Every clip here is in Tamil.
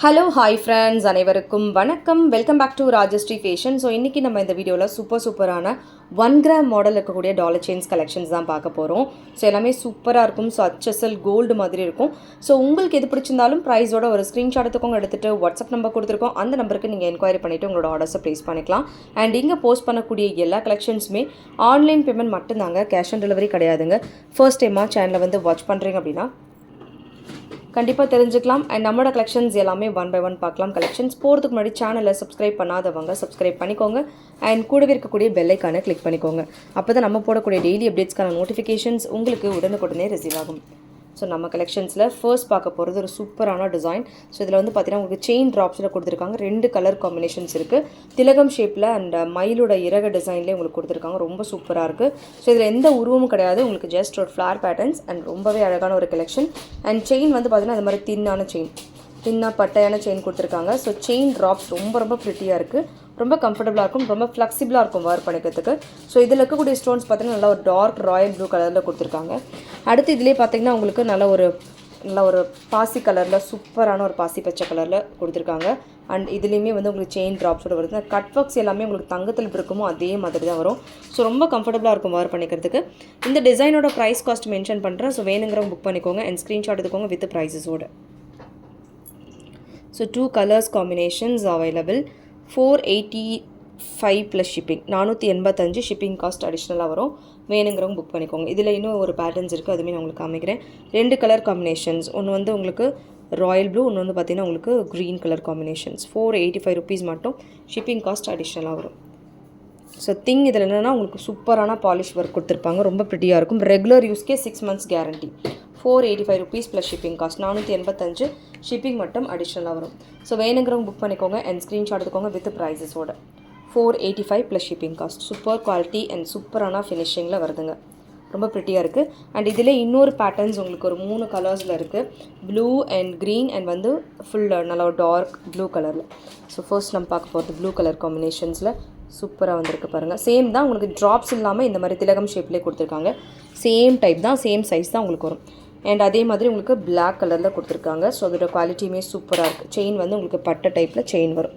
ஹலோ ஹாய் ஃப்ரெண்ட்ஸ் அனைவருக்கும் வணக்கம். Welcome back to Rajashree Fashion so இன்றைக்கி நம்ம இந்த வீடியோவில் சூப்பர் சூப்பரான ஒன் கிராம் மாடல் இருக்கக்கூடிய டாலர் செயின்ஸ் கலெக்ஷன்ஸ் தான் பார்க்க போகிறோம் ஸோ எல்லாமே சூப்பராக இருக்கும். ஸோ அச்சசல் கோல்டு மாதிரி இருக்கும். ஸோ உங்களுக்கு எது பிடிச்சிருந்தாலும் ப்ரைஸோட ஒரு ஸ்க்ரீன்ஷாட் எடுத்துக்கோங்க. எடுத்துகிட்டு வாட்ஸ்அப் நம்பர் கொடுத்துருக்கோம். அந்த நம்பருக்கு நீங்கள் என்கொயரி பண்ணிவிட்டு உங்களோட ஆர்டர்ஸை ப்ளேஸ் பண்ணிக்கலாம். அண்ட் இங்கே போஸ்ட் பண்ணக்கூடிய எல்லா கலெக்ஷன்ஸுமே ஆன்லைன் பேமெண்ட் மட்டும்தாங்க. கேஷ் ஆன் டெலிவரி கிடையாதுங்க. ஃபர்ஸ்ட் டைமாக சேனலை வந்து வாட்ச் பண்ணுறீங்க அப்படின்னா கண்டிப்பாக தெரிஞ்சுக்கலாம். அண்ட் நம்மளோட கலெக்ஷன்ஸ் எல்லாமே ஒன் பை ஒன் பார்க்கலாம். கலெக்ஷன்ஸ் போகிறதுக்கு முன்னாடி சேனலை சப்ஸ்கிரைப் பண்ணாதவங்க சப்ஸ்கிரைப் பண்ணிக்கோங்க. அண்ட் கூடவே இருக்கக்கூடிய பெல்லைக்கான கிளிக் பண்ணிக்கோங்க. அப்போ தான் நம்ம போடக்கூடிய டெய்லி அப்டேட்ஸ்க்கான நோட்டிஃபிகேஷன்ஸ் உங்களுக்கு உடனுக்குடனே ரிசீவ் ஆகும். ஸோ நம்ம கலெக்ஷன்ஸில் ஃபர்ஸ்ட் பார்க்க போகிறது ஒரு சூப்பரான டிசைன் ஸோ இதில் வந்து பார்த்திங்கன்னா உங்களுக்கு செயின் ட்ராப்ஸில் கொடுத்துருக்காங்க. ரெண்டு கலர் காம்பினேஷன்ஸ் இருக்குது திலகம் ஷேப்பில் அண்ட் uh, மயிலோட இறக டிசைன்லேயே உங்களுக்கு கொடுத்துருக்காங்க. ரொம்ப சூப்பராக இருக்குது ஸோ இதில் எந்த உருவமும் கிடையாது. உங்களுக்கு ஜஸ்ட் ஒரு ஃப்ளார் பேட்டர்ன்ஸ் அண்ட் ரொம்பவே அழகான ஒரு கலெக்ஷன் அண்ட் செயின் வந்து பார்த்திங்கன்னா அது மாதிரி தின்னான செயின் தின்னாக பட்டையான செயின் கொடுத்துருக்காங்க. ஸோ செயின் ட்ராப்ஸ் ரொம்ப ரொம்ப ப்ரிட்டியாக இருக்குது ரொம்ப கம்ஃபர்டபுளாக இருக்கும் ரொம்ப ஃப்ளெக்சிபிளாக இருக்கும் வேர் பண்ணிக்கிறதுக்கு. ஸோ இதில் இருக்கக்கூடிய ஸ்டோன்ஸ் பார்த்தீங்கன்னா நல்லா ஒரு டார்க் ராயல் ப்ளூ கலரில் கொடுத்துருக்காங்க. அடுத்து இதிலே பார்த்தீங்கன்னா உங்களுக்கு நல்ல ஒரு நல்ல ஒரு பாசி கலரில் சூப்பரான ஒரு பாசி பச்சை கலரில் கொடுத்துருக்காங்க. அண்ட் இதுலேயுமே வந்து உங்களுக்கு செயின் ட்ராப்ஸோட வருது. கட் ஒர்க்ஸ் எல்லாமே உங்களுக்கு தங்கத்தில் இருக்குமோ அதே மாதிரி தான் வரும். ஸோ ரொம்ப கம்ஃபர்டபுளாக இருக்கும் வேர் பண்ணிக்கிறதுக்கு. இந்த டிசைனோட ப்ரைஸ் காஸ்ட் மென்ஷன் பண்ணுறேன் ஸோ வேணுங்கிறவங்க புக் பண்ணிக்கோங்க அண்ட் ஸ்க்ரீன்ஷாட் எடுத்துக்கோங்க with ப்ரைஸஸோடு so two colours combinations available four eighty five plus shipping நானூற்றி எண்பத்தஞ்சு ஷிப்பிங் காஸ்ட் அடிஷ்னலாக வரும். வேணுங்கிறவங்க புக் பண்ணிக்கோங்க. இதில் இன்னும் ஒரு பேட்டர்ன்ஸ் இருக்குது அதுவுமே நான் உங்களுக்கு காமிக்கிறேன். ரெண்டு கலர் காம்பினேஷன்ஸ் ஒன்று வந்து உங்களுக்கு ராயல் ப்ளூ ஒன்று வந்து பார்த்தீங்கன்னா உங்களுக்கு green colour combinations four eighty five rupees மட்டும் ஷிப்பிங் காஸ்ட் அடிஷ்னலாக வரும். ஸோ திங் இதில் என்னென்னா உங்களுக்கு சூப்பரான பாலிஷ் ஒர்க் கொடுத்துருப்பாங்க. ரொம்ப ப்ரிட்டியாக இருக்கும். Regular யூஸ்க்கே six months guarantee four eighty five rupees plus shipping cost நானூற்றி எண்பத்தஞ்சு ஷிப்பிங் மட்டும் அடிஷ்னலாக வரும். ஸோ வேணுங்கிறவங்க புக் பண்ணிக்கோங்க அண்ட் ஸ்க்ரீன்ஷாட் எடுத்துக்கோங்க with ப்ரைஸஸோட four eighty five plus shipping cost super quality and சூப்பரான ஃபினிஷிங்கில் வருதுங்க. ரொம்ப ப்ரிட்டியாக இருக்குது அண்ட் இதில் இன்னொரு பேட்டர்ன்ஸ் உங்களுக்கு ஒரு மூணு கலர்ஸில் இருக்குது ப்ளூ அண்ட் க்ரீன் அண்ட் வந்து ஃபுல் நல்லா டார்க் ப்ளூ கலரில் ஸோ ஃபர்ஸ்ட் நம்ம பார்க்க போகிறது ப்ளூ கலர் காம்பினேஷன்ஸில் சூப்பராக வந்திருக்கு பாருங்கள் சேம் தான் உங்களுக்கு ட்ராப்ஸ் இல்லாமல் இந்த மாதிரி திலகம் ஷேப்லேயே கொடுத்துருக்காங்க. சேம் டைப் தான் சேம் சைஸ் தான் உங்களுக்கு வரும். அண்ட் அதே மாதிரி உங்களுக்கு பிளாக் கலரில் கொடுத்துருக்காங்க. ஸோ அதோட குவாலிட்டியுமே சூப்பராக இருக்குது செயின் வந்து உங்களுக்கு பட்டை டைப்பில் செயின் வரும்.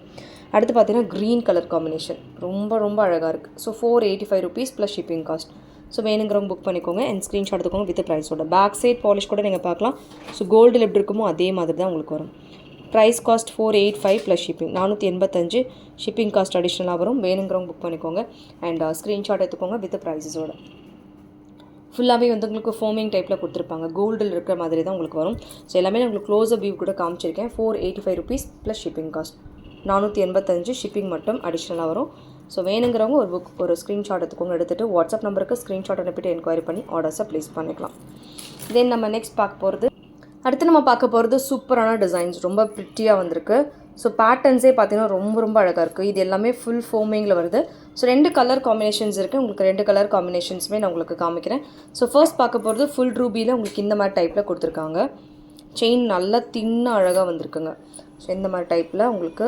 அடுத்து பார்த்தீங்கன்னா க்ரீன் கலர் காம்பினேஷன் ரொம்ப ரொம்ப அழகாக இருக்குது so four eighty five rupees plus shipping cost so வேணுங்கிறவங்க புக் பண்ணிக்கோங்க அண்ட் ஸ்க்ரீன்ஷாட் எடுத்துக்கோங்க வித் ப்ரைஸோட பேக் சைட் பாலிஷ் கூட நீங்கள் பார்க்கலாம். ஸோ கோல்டில் எப்படி இருக்குமோ அதே மாதிரி தான் உங்களுக்கு வரும். Price cost four eight five plus shipping நானூற்றி எண்பத்தஞ்சு ஷிப்பிங் காஸ்ட் அடிஷ்னலாக வரும். வேணுங்கிறவங்க புக் பண்ணிக்கோங்க. அண்ட் ஸ்க்ரீன்ஷாட் uh, எடுத்துக்கோங்க வித் ப்ரைஸஸோட ஃபுல்லாகவே வந்து உங்களுக்கு ஃபோமிங் டைப்பில் கொடுத்துருப்பாங்க. கோல்டில் இருக்கிற மாதிரி தான் உங்களுக்கு வரும். ஸோ எல்லாமே நான் உங்களுக்கு க்ளோஸ் வியூ கூட காமிச்சிருக்கேன். Four eighty five rupees plus shipping cost நானூற்றி எண்பத்தஞ்சு ஷிப்பிங் மட்டும் அடிஷ்னலாக வரும். ஸோ வேணுங்கிறவங்க ஒரு புக் ஒரு ஸ்க்ரீன்ஷாட் எடுத்துக்கோங்க. எடுத்துகிட்டு வாட்ஸ்அப் நம்பருக்கு ஸ்க்ரீன்ஷாட் அனுப்பிட்டு என்கொயரி பண்ணி ஆர்டர்ஸை ப்ளேஸ் பண்ணிக்கலாம். தென் நம்ம நெக்ஸ்ட் பார்க்க போகிறது அடுத்து நம்ம பார்க்க போகிறது சூப்பரான டிசைன்ஸ் ரொம்ப ப்ரிட்டியாக வந்திருக்கு. ஸோ பேட்டர்ன்ஸே பார்த்தீங்கன்னா ரொம்ப ரொம்ப அழகாக இருக்குது இது எல்லாமே ஃபுல் ஃபோமிங்கில் வருது. ஸோ ரெண்டு கலர் காம்பினேஷன்ஸ் இருக்குது உங்களுக்கு ரெண்டு கலர் காம்பினேஷன்ஸுமே நான் உங்களுக்கு காமிக்கிறேன். ஸோ ஃபர்ஸ்ட் பார்க்க போகிறது ஃபுல் ரூபியில் உங்களுக்கு இந்த மாதிரி டைப்பில் கொடுத்துருக்காங்க. செயின் நல்லா தின்ன அழகாக வந்திருக்குங்க. ஸோ இந்த மாதிரி டைப்பில் உங்களுக்கு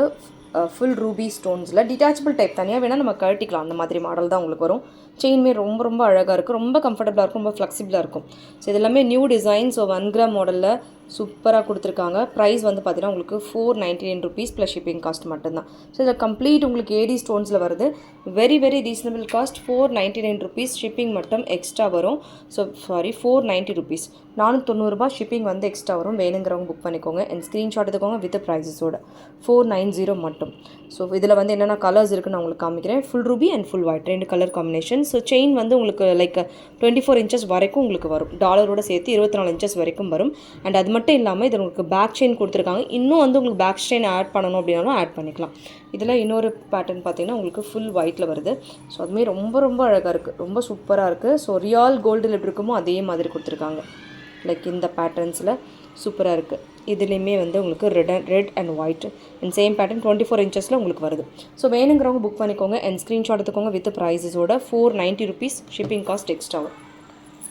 ஃபுல் ரூபி ஸ்டோன்ஸில் டிட்டாச்சபிள் டைப் தனியாக வேணால் நம்ம கழட்டிக்கலாம். அந்த மாதிரி மாடல் தான் உங்களுக்கு வரும். செயின்மே ரொம்ப ரொம்ப அழகாக இருக்கும் ரொம்ப கம்ஃபர்டபுளாக இருக்கும். ரொம்ப ஃப்ளெக்சிபிளாக இருக்கும். ஸோ இது எல்லாமே new design so one gram மாடலில் சூப்பராக கொடுத்துருக்காங்க. ப்ரைஸ் வந்து பார்த்தீங்கன்னா உங்களுக்கு four ninety nine rupees plus shipping cost மட்டும்தான். ஸோ இதில் கம்ப்ளீட் உங்களுக்கு ஏடி ஸ்டோன்ஸில் வருது. Very very reasonable cost four ninety nine rupees shipping மட்டும் எக்ஸ்ட்ரா வரும். So sorry four ninety rupees நானூற்றி ஷிப்பிங் வந்து எக்ஸ்ட்ரா வரும். வேணுங்கிறவங்க புக் பண்ணிக்கோங்க. அண்ட் ஸ்க்ரீன்ஷாட் எடுத்துக்கோங்க வித் ப்ரைஸஸோட ஃபோர் நைன் ஜீரோ மட்டும். ஸோ இதில் வந்து என்னென்ன கலர்ஸ் இருக்குன்னு நான் உங்களுக்கு காமிக்கிறேன். Full ruby and full white ரெண்டு கலர் காம்பினேஷன் ஸோ செயின் வந்து உங்களுக்கு லைக் டுவெண்ட்டி ஃபோர் இன்ச்சஸ் வரைக்கும் உங்களுக்கு வரும். டாலரோட சேர்த்து இருபத்தி நாலு இன்ச்சஸ் வரைக்கும் வரும். அண்ட் அது மட்டும் மட்டும் இல்லாமல் இது உங்களுக்கு பேக் செயின் கொடுத்துருக்காங்க. இன்னும் வந்து உங்களுக்கு பேக் செயின் ஆட் பண்ணணும் அப்படின்னாலும் ஆட் பண்ணிக்கலாம். இதில் இன்னொரு பேட்டர்ன் பார்த்தீங்கன்னா உங்களுக்கு ஃபுல் ஒயிட்டில் வருது. ஸோ அதுமாரி ரொம்ப ரொம்ப அழகாக இருக்குது ரொம்ப சூப்பராக இருக்குது ஸோ ரியால் கோல்டில் எப்படி இருக்குமோ அதே மாதிரி கொடுத்துருக்காங்க. லைக் இந்த பேட்டர்ன்ஸில் சூப்பராக இருக்குது இதுலேயுமே வந்து உங்களுக்கு red and red and white and same pattern twenty four இன்ச்சஸில் உங்களுக்கு வருது. ஸோ வேணுங்கிறவங்க புக் பண்ணிக்கோங்க அண்ட் ஸ்க்ரீன்ஷாட் எடுத்துக்கோங்க with ப்ரைஸஸோட four ninety rupees shipping cost extra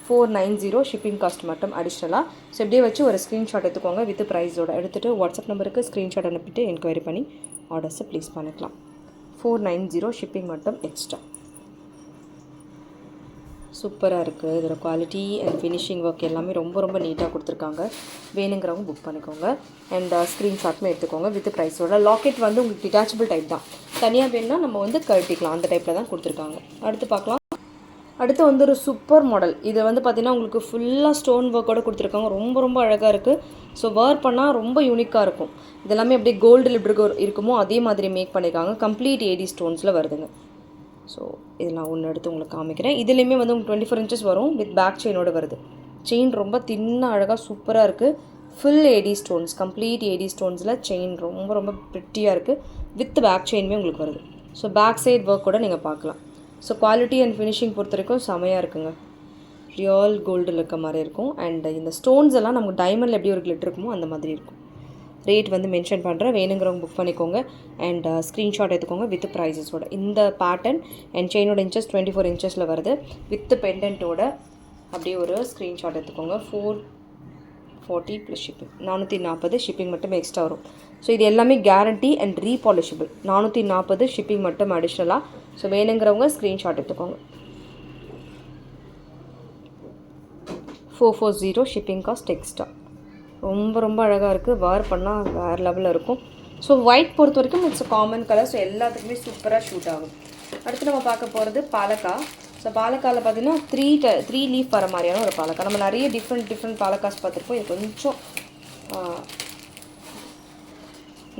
four nine zero shipping cost மட்டும் அடிஷ்னலாக ஸோ இப்படியே வச்சு ஒரு ஸ்க்ரீன்ஷாட் எடுத்துக்கோங்க வித் ப்ரைஸோட எடுத்துகிட்டு வாட்ஸ்அப் நம்பருக்கு ஸ்க்ரீன்ஷாட் அனுப்பிட்டு என்கொயரி பண்ணி ஆர்டர்ஸை ப்ளேஸ் பண்ணிக்கலாம். ஃபோர் நைன் ஜீரோ ஷிப்பிங் மட்டும் எக்ஸ்ட்ரா சூப்பராக இருக்குது இதோட குவாலிட்டி அண்ட் ஃபினிஷிங் ஒர்க் எல்லாமே ரொம்ப ரொம்ப நீட்டாக கொடுத்துருக்காங்க. வேணுங்கிறவங்க புக் பண்ணிக்கோங்க. அண்ட் ஸ்க்ரீன்ஷாட்மே uh, எடுத்துக்கோங்க வித் ப்ரைஸோட லாக்கெட் வந்து உங்களுக்கு டிட்டாச்சபிள் டைப் தான். தனியாக வேணும்னா நம்ம வந்து கழட்டிக்கலாம். அந்த டைப்பில் தான் கொடுத்துருக்காங்க. அடுத்து பார்க்கலாம். அடுத்து வந்து ஒரு சூப்பர் மாடல் இது வந்து பார்த்திங்கன்னா உங்களுக்கு ஃபுல்லாக ஸ்டோன் ஒர்க்கோட கொடுத்துருக்காங்க. ரொம்ப ரொம்ப அழகாக இருக்குது ஸோ வேர் பண்ணால் ரொம்ப யூனிக்காக இருக்கும். இதெல்லாமே அப்படியே கோல்டு லிப்டு இருக்குமோ அதே மாதிரி மேக் பண்ணியிருக்காங்க கம்ப்ளீட் ஏடி ஸ்டோன்ஸில் வருதுங்க. ஸோ இதில் நான் ஒன்று எடுத்து உங்களுக்கு காமிக்கிறேன். இதுலேயுமே வந்து உங்களுக்கு டுவெண்ட்டி ஃபோர் இன்ச்சஸ் வரும் வித் பேக் செயினோட வருது. செயின் ரொம்ப தின்னாக அழகாக சூப்பராக இருக்குது full AD stones complete AD ஸ்டோன்ஸில் chain ரொம்ப ரொம்ப ப்ரிட்டியாக இருக்குது வித் பேக் செயினுமே உங்களுக்கு வருது. ஸோ பேக் சைட் ஒர்க் கூட நீங்கள் பார்க்கலாம். ஸோ குவாலிட்டி அண்ட் ஃபினிஷிங் பொறுத்த வரைக்கும் செமையாக இருக்குங்க. ரியல் கோல்டில் இருக்க மாதிரி இருக்கும். அண்ட் இந்த ஸ்டோன்ஸ் எல்லாம் நமக்கு டைமண்டில் எப்படி ஒரு கிளிட் இருக்குமோ அந்த மாதிரி இருக்கும். ரேட் வந்து மென்ஷன் பண்ணுறேன் வேணுங்கிறவங்க புக் பண்ணிக்கோங்க. அண்ட் ஸ்க்ரீன்ஷாட் uh, எடுத்துக்கோங்க வித் ப்ரைஸஸோட இந்த பேட்டர்ன் அண்ட் செயினோட இன்ச்சஸ் டுவெண்ட்டி ஃபோர் இன்ச்சஸில் வருது. வித் பெண்டன்ட்டோட அப்படியே ஒரு ஸ்க்ரீன்ஷாட் எடுத்துக்கோங்க. ஃபோர் ஃபார்ட்டி ப்ளஸ் ஷிப்பிங் நானூற்றி நாற்பது ஷிப்பிங் மட்டும் எக்ஸ்ட்ரா வரும். ஸோ இது எல்லாமே கேரண்டி அண்ட் ரீபாலிஷபிள் நானூற்றி நாற்பது ஷிப்பிங் மட்டும் அடிஷ்னலாக ஸோ வேணுங்கிறவங்க ஸ்க்ரீன்ஷாட் எடுத்துக்கோங்க. Four four zero shipping cost extra ரொம்ப ரொம்ப அழகாக இருக்குது வேர் பண்ணால் வேறு லெவலில் இருக்கும். ஸோ ஒயிட் பொறுத்த வரைக்கும் இட்ஸ் காமன் கலர் ஸோ எல்லாத்துக்குமே சூப்பராக ஷூட் ஆகும். அடுத்து நம்ம பார்க்க போகிறது பாலக்கா. ஸோ பாலக்காவில் பார்த்தீங்கன்னா த்ரீ ட த்ரீ லீஃப் வர மாதிரியான ஒரு பாலக்கா. நம்ம நிறைய டிஃப்ரெண்ட் டிஃப்ரெண்ட் பாலக்காஸ் பார்த்துருப்போம். இது கொஞ்சம்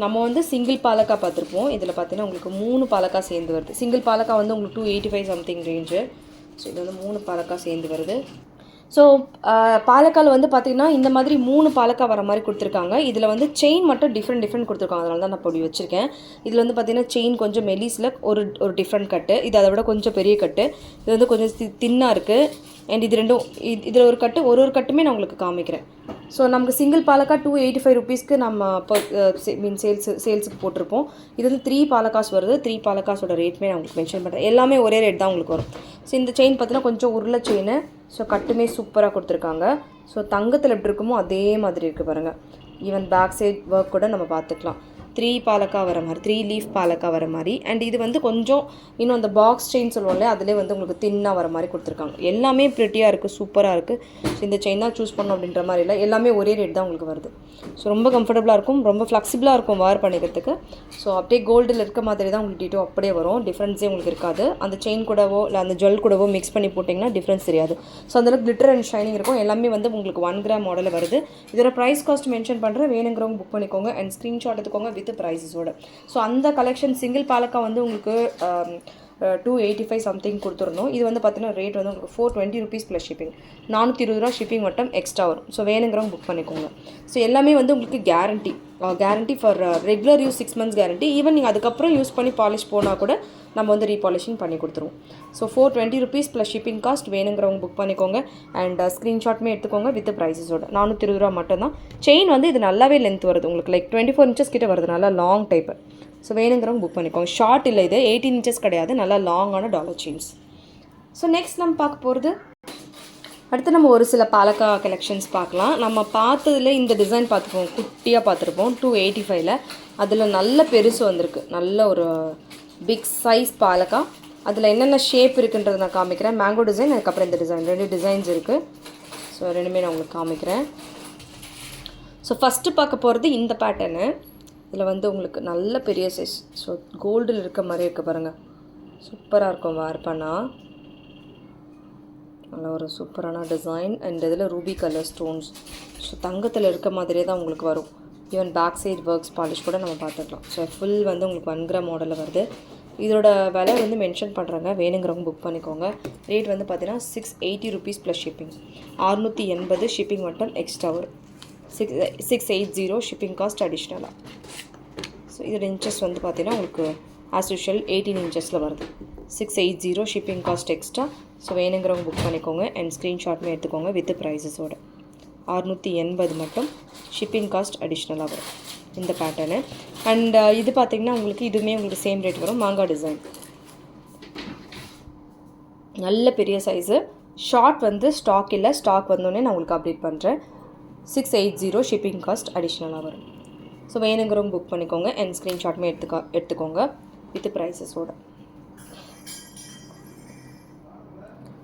நம்ம வந்து சிங்கிள் பாலக்கா பார்த்துருப்போம். இதில் பார்த்தீங்கன்னா உங்களுக்கு மூணு பாலக்கா சேர்ந்து வருது. சிங்கிள் பாலக்கா வந்து உங்களுக்கு two eighty five something range so இது வந்து மூணு பாலக்கா சேர்ந்து வருது. ஸோ பாலக்கால் வந்து பார்த்திங்கன்னா இந்த மாதிரி மூணு பாலக்கா வர மாதிரி கொடுத்துருக்காங்க. இதில் வந்து செயின் மட்டும் டிஃப்ரெண்ட் டிஃப்ரெண்ட் கொடுத்துருக்காங்க. அதனால தான் நான் அப்படி வச்சுருக்கேன். இதில் வந்து பார்த்திங்கன்னா செயின் கொஞ்சம் மெலிஸில் ஒரு ஒரு டிஃப்ரெண்ட் கட்டு இது அதை விட கொஞ்சம் பெரிய கட்டு இது வந்து கொஞ்சம் தி தின்னாக இருக்குது அண்ட் இது ரெண்டும் இது இதில் ஒரு கட்டு ஒரு ஒரு கட்டுமே நான் உங்களுக்கு காமிக்கிறேன். ஸோ நமக்கு சிங்கிள் பாலக்கா டூ எயிட்டி ஃபைவ் ருபீஸ்க்கு நம்ம மீன் சேல்ஸ் சேல்ஸுக்கு போட்டிருப்போம். இது வந்து த்ரீ பாலக்காஸ் வருது. த்ரீ பாலக்காஸோட ரேட்மே நான் உங்களுக்கு மென்ஷன் பண்ணுறேன் எல்லாமே ஒரே ரேட் தான் உங்களுக்கு வரும். ஸோ இந்த செயின் பார்த்தீங்கன்னா கொஞ்சம் உருளை செயின் ஸோ கட்டுமே சூப்பராக கொடுத்துருக்காங்க. ஸோ தங்கத்தில் எப்படி இருக்குமோ அதே மாதிரி இருக்குது பாருங்கள் ஈவன் பேக் சைட் ஒர்க் கூட நம்ம பார்த்துக்கலாம். த்ரீ பாலக்கா வர மாதிரி த்ரீ லீஃப் பாலக்கா வர மாதிரி. அண்ட் இது வந்து கொஞ்சம் இன்னும் அந்த பாக்ஸ் செயின் சொல்லுவோம்ல அதிலே வந்து உங்களுக்கு தின்னாக வர மாதிரி கொடுத்துருக்காங்க. எல்லாமே ப்ரிட்டியாக இருக்குது சூப்பராக இருக்குது ஸோ இந்த செயின் தான் சூஸ் பண்ணோம் அப்படின்ற மாதிரி இல்லை. எல்லாமே ஒரே ரேட் தான் உங்களுக்கு வருது. ஸோ ரொம்ப கம்ஃபர்டபுளாக இருக்கும் ரொம்ப ஃப்ளெக்சிபிளாக இருக்கும் வேர் பண்ணிக்கிறதுக்கு. ஸோ அப்படியே கோல்டில் இருக்க மாதிரி தான் உங்களுக்கு டீட்டோ அப்படியே வரும். டிஃப்ரென்ஸே உங்களுக்கு இருக்காது. அந்த செயின் கூடவோ இல்லை அந்த ஜுவல் கூடவோ மிக்ஸ் பண்ணி போட்டிங்கன்னா டிஃப்ரென்ஸ் தெரியாது. ஸோ அந்தளவுக்கு கிளிட்டர் அண்ட் ஷைனிங் இருக்கும். எல்லாமே வந்து உங்களுக்கு ஒன் கிராம் மாடலில் வருது. இதோட ப்ரைஸ் காஸ்ட் மென்ஷன் பண்ணுறேன் வேணுங்கிறவங்க புக் பண்ணிக்கோங்க. அண்ட் ஸ்க்ரீன்ஷாட் எடுத்துக்கோங்க. வித் ப்ரைஸஸோட ஸோ அந்த கலெக்ஷன் சிங்கிள் பாலக்கா வந்து உங்களுக்கு டூ எயிட்டி ஃபைவ் சம்திங் கொடுத்துருந்தோம் இது வந்து பார்த்தீங்கன்னா ரேட் வந்து உங்களுக்கு four twenty rupees plus shipping நானூற்றி இருபது ரூபா ஷிப்பிங் மட்டும் எக்ஸ்ட்ரா வரும். ஸோ வேணுங்கிறவங்க புக் பண்ணிக்கோங்க. ஸோ எல்லாமே வந்து உங்களுக்கு guarantee guarantee for regular use six months guarantee even நீங்கள் அதுக்கப்புறம் யூஸ் பண்ணி பாலிஷ் போனால் கூட நம்ம வந்து ரீபாலிஷிங் பண்ணி கொடுத்துருவோம். So four twenty rupees plus shipping cost வேணுங்கிறவங்க புக் பண்ணிக்கோங்க. அண்ட் ஸ்க்ரீன்ஷாட்மே uh, எடுத்துக்கோங்க வித் ப்ரைஸஸோட நானூற்றி இருபது ரூபா மட்டும்தான். செயின் வந்து இது நல்லாவே லென்த் வருது உங்களுக்கு. லைக் டுவெண்ட்டி ஃபோர் இன்ச்சஸ் கிட்டே வருது. நல்லா லாங் டைப்பு ஸோ வேணுங்கிறவங்க புக் பண்ணிக்கோங்க. ஷார்ட் இல்லை இது. எயிட்டீன் இன்ச்சஸ் கிடையாது. நல்லா லாங்கான டாலர் செயின்ஸ் ஸோ நெக்ஸ்ட் நம்ம பார்க்க போகிறது அடுத்து நம்ம ஒரு சில பாலக்கா கலெக்ஷன்ஸ் பார்க்கலாம். நம்ம பார்த்ததுல இந்த டிசைன் பார்த்துப்போம். குட்டியாக பார்த்துருப்போம். டூ எயிட்டி ஃபைவ்ல அதில் நல்ல பெருசு வந்திருக்கு. நல்ல ஒரு பிக் சைஸ் பாலக்கா. அதில் என்னென்ன ஷேப் இருக்குன்றதை நான் காமிக்கிறேன். மேங்கோ டிசைன் அதுக்கப்புறம் இந்த டிசைன் ரெண்டு டிசைன்ஸ் இருக்குது ஸோ ரெண்டுமே நான் உங்களுக்கு காமிக்கிறேன். ஸோ ஃபஸ்ட்டு பார்க்க போகிறது இந்த பேட்டர்னு இதில் வந்து உங்களுக்கு நல்ல பெரிய சைஸ் ஸோ கோல்டில் இருக்க மாதிரி இருக்குது பாருங்கள் சூப்பராக இருக்கும் வேர் பண்ணால் நல்ல ஒரு சூப்பரான டிசைன் அண்ட் இதில் ரூபி கலர் ஸ்டோன்ஸ் ஸோ தங்கத்தில் இருக்க மாதிரியே தான் உங்களுக்கு வரும். Even back side works polish கூட நம்ம பார்த்துக்கலாம். ஸோ ஃபுல் வந்து உங்களுக்கு ஒன் கிராம் மாடலில் வருது. இதோட விலை வந்து மென்ஷன் பண்ணுறாங்க வேணுங்கிறவங்க புக் பண்ணிக்கோங்க. ரேட் வந்து பார்த்தீங்கன்னா six eighty rupees plus shipping அறுநூற்றி எண்பது ஷிப்பிங் மட்டும் எக்ஸ்ட்ரா வரும் six six eight zero shipping cost அடிஷ்னலாக ஸோ இதோட இன்ச்சஸ் வந்து பார்த்தீங்கன்னா உங்களுக்கு ஆஸ் யூஷுவல் எயிட்டீன் இன்ச்சஸில் வருது. Six eight zero shipping cost extra so வேணுங்கிறவங்க புக் பண்ணிக்கோங்க அண்ட் ஸ்க்ரீன்ஷாட்மே எடுத்துக்கோங்க வித் ப்ரைஸஸோட அறுநூற்றி எண்பது மட்டும் ஷிப்பிங் காஸ்ட் அடிஷ்னலாக வரும். இந்த பேட்டர்னு அண்ட் uh, இது பார்த்தீங்கன்னா உங்களுக்கு இதுவுமே உங்களுக்கு சேம் ரேட் வரும். மாங்காய் டிசைன் நல்ல பெரிய சைஸு ஷார்ட் வந்து ஸ்டாக் இல்லை. ஸ்டாக் வந்தோடனே நான் உங்களுக்கு அப்டேட் பண்ணுறேன் six eight zero shipping cost அடிஷ்னலாக வரும். ஸோ வேணுங்கிறவங்க புக் பண்ணிக்கோங்க அண்ட் ஸ்க்ரீன்ஷாட்மே எடுத்துக்கோ எடுத்துக்கோங்க வித் ப்ரைஸஸோட